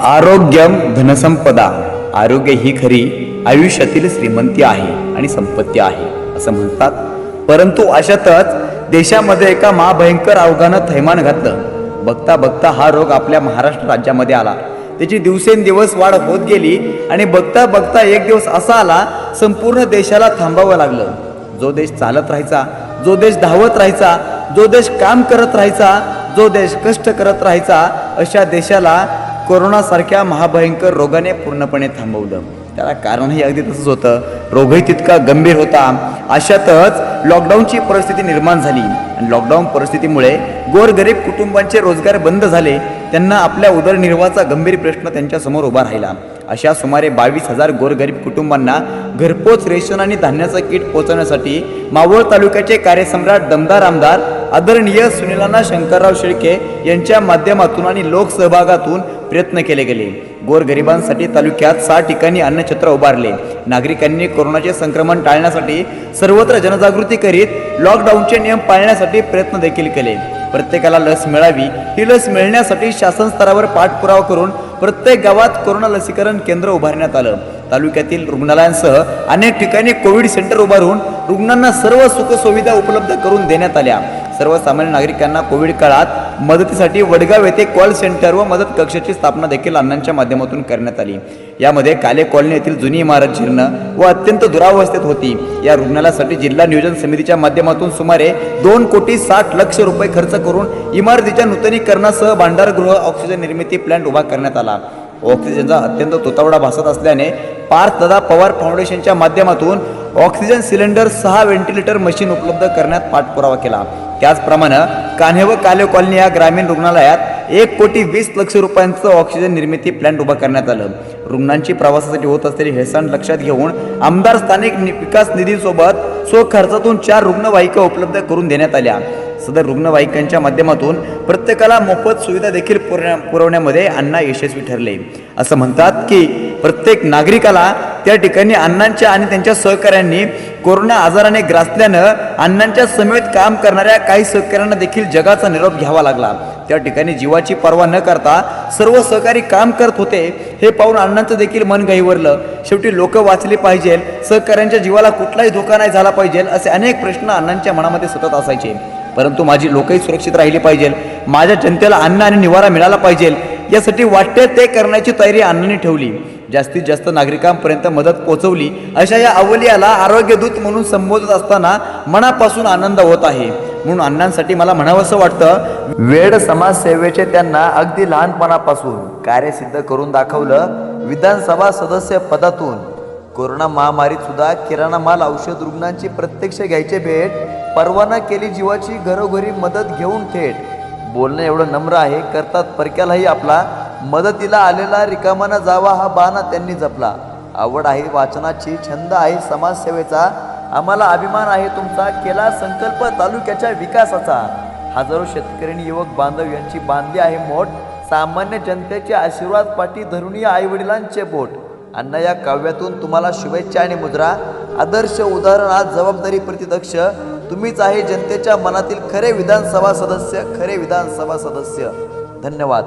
आरोग्यम धनसंपदा. आरोग्य ही खरी आयुष्यातील श्रीमंती आहे आणि संपत्ती आहे असं म्हणतात. परंतु अशातच देशामध्ये एका महाभयंकर अवघानं थैमान घातलं. बघता बघता हा रोग आपल्या महाराष्ट्र राज्यामध्ये आला. त्याची दिवसेंदिवस वाढ होत गेली आणि बघता बघता एक दिवस असा आला संपूर्ण देशाला थांबावं लागलं. जो देश चालत राहायचा जो देश धावत राहायचा जो देश काम करत राहायचा जो देश कष्ट करत राहायचा अशा देशाला कोरोनासारख्या महाभयंकर रोगाने पूर्णपणे थांबवलं. त्याला कारणही अगदी तसंच होतं. रोगही तितका गंभीर होता. अशातच लॉकडाऊनची परिस्थिती निर्माण झाली. आणि लॉकडाऊन परिस्थितीमुळे गोरगरीब कुटुंबांचे रोजगार बंद झाले. त्यांना आपल्या उदरनिर्वाहाचा गंभीर प्रश्न त्यांच्यासमोर उभा राहिला. अशा सुमारे बावीस हजार गोरगरीब कुटुंबांना घरपोच रेशन आणि धान्याचं किट पोहोचवण्यासाठी मावळ तालुक्याचे कार्यसम्राट दमदार आमदार आदरणीय सुनीलांना शंकरराव शेळके यांच्या माध्यमातून आणि लोकसहभागातून प्रयत्न केले गेले. गोरगरिबांसाठी तालुक्यात सहा ठिकाणी अन्नछत्र उभारले. नागरिकांनी कोरोनाचे संक्रमण टाळण्यासाठी सर्वत्र जनजागृती करीत लॉकडाऊनचे नियम पाळण्यासाठी प्रयत्न देखील केले. प्रत्येकाला लस मिळावी ही लस मिळण्यासाठी शासन स्तरावर पाठपुरावा करून प्रत्येक गावात कोरोना लसीकरण केंद्र उभारण्यात आलं. तालुक्यातील रुग्णालयांसह अनेक ठिकाणी कोविड सेंटर उभारून रुग्णांना सर्व सुखसुविधा उपलब्ध करून देण्यात आल्या. सर्वसामान्य नागरिकांना कोविड काळात मदतीसाठी वडगाव येथे कॉल सेंटर व मदत कक्षाची स्थापना देखील अण्णांच्या माध्यमातून करण्यात आली. यामध्ये काले कॉलनी येथील जुनी इमारत जीर्ण व अत्यंत दुरावस्थेत होती. या रुग्णालयासाठी जिल्हा नियोजन समितीच्या माध्यमातून सुमारे दोन कोटी साठ लक्ष रुपये खर्च करून इमारतीच्या नूतनीकरणासह भांडारगृह ऑक्सिजन निर्मिती प्लांट उभा करण्यात आला. ऑक्सिजनचा अत्यंत तुतवडा भासत असल्याने पार्थ दादा पवार फाउंडेशनच्या माध्यमातून ऑक्सिजन सिलेंडर सहा व्हेंटिलेटर मशीन उपलब्ध करण्यात पाठपुरावा केला. त्याचप्रमाणे कान्हे व काले कॉलनी या ग्रामीण रुग्णालयात एक कोटी वीस लक्ष रुपयांचं ऑक्सिजन निर्मिती प्लांट उभा करण्यात आलं. रुग्णांची प्रवासासाठी होत असलेली हेळसांड लक्षात घेऊन आमदार स्थानिक विकास निधीसोबत स्वखर्चातून चार रुग्णवाहिका उपलब्ध करून देण्यात आल्या. सदर रुग्णवाहिकांच्या माध्यमातून प्रत्येकाला मोफत सुविधा देखील पुरण्या- पुरवण्यामध्ये अण्णा यशस्वी ठरले. असं म्हणतात की प्रत्येक नागरिकाला त्या ठिकाणी अण्णांच्या आणि त्यांच्या सहकाऱ्यांनी कोरोना आजाराने ग्रासल्यानं अण्णांच्या समेत काम करणाऱ्या काही सहकाऱ्यांना देखील जगाचा निरोप घ्यावा लागला. त्या ठिकाणी जीवाची पर्वा न करता सर्व सहकारी काम करत होते हे पाहून अण्णांचं देखील मन गहिवरलं शेवटी लोक वाचली पाहिजे सहकाऱ्यांच्या जीवाला कुठलाही धोका नाही झाला पाहिजे असे अनेक प्रश्न अण्णांच्या मनामध्ये सतत असायचे. परंतु माझी लोकही सुरक्षित राहिली पाहिजे माझ्या जनतेला अन्न आणि निवारा मिळाला पाहिजे यासाठी वाटते ते करण्याची तयारी अण्णांनी ठेवली. जास्तीत जास्त नागरिकांपर्यंत मदत पोहोचवली अशा या अवलियाला आरोग्यदूत म्हणून संबोधत असताना मनापासून आनंद होत आहे. म्हणून अण्णांसाठी मला म्हणावंसं वाटतं वेड समाजसेवेचे त्यांना अगदी लहानपणापासून कार्यसिद्ध करून दाखवलं विधानसभा सदस्य पदातून. कोरोना महामारीत सुद्धा किराणा माल औषध रुग्णांची प्रत्यक्ष घ्यायची भेट परवाना केली जीवाची घरोघरी मदत घेऊन थेट. बोलणं एवढं नम्र आहे करतात परक्यालाही आपला मदतीला आलेला रिकामाना जावा हा बाणा त्यांनी जपला. आवड आहे वाचनाची छंद आहे समाजसेवेचा. आम्हाला अभिमान आहे तुमचा केला संकल्प तालुक्याच्या विकासाचा. हजारो शेतकरी युवक बांधव यांची बांधली आहे मोठ. सामान्य जनतेचे आशीर्वाद पाठी धरुणी आईवडिलांचे बोट. अण्णा या काव्यातून तुम्हाला शुभेच्छा आणि मुद्रा. आदर्श उदाहरण आज जबाबदारी प्रतिदक्ष. तुम्हीच आहे जनतेच्या मनातील खरे विधानसभा सदस्य खरे विधानसभा सदस्य. धन्यवाद.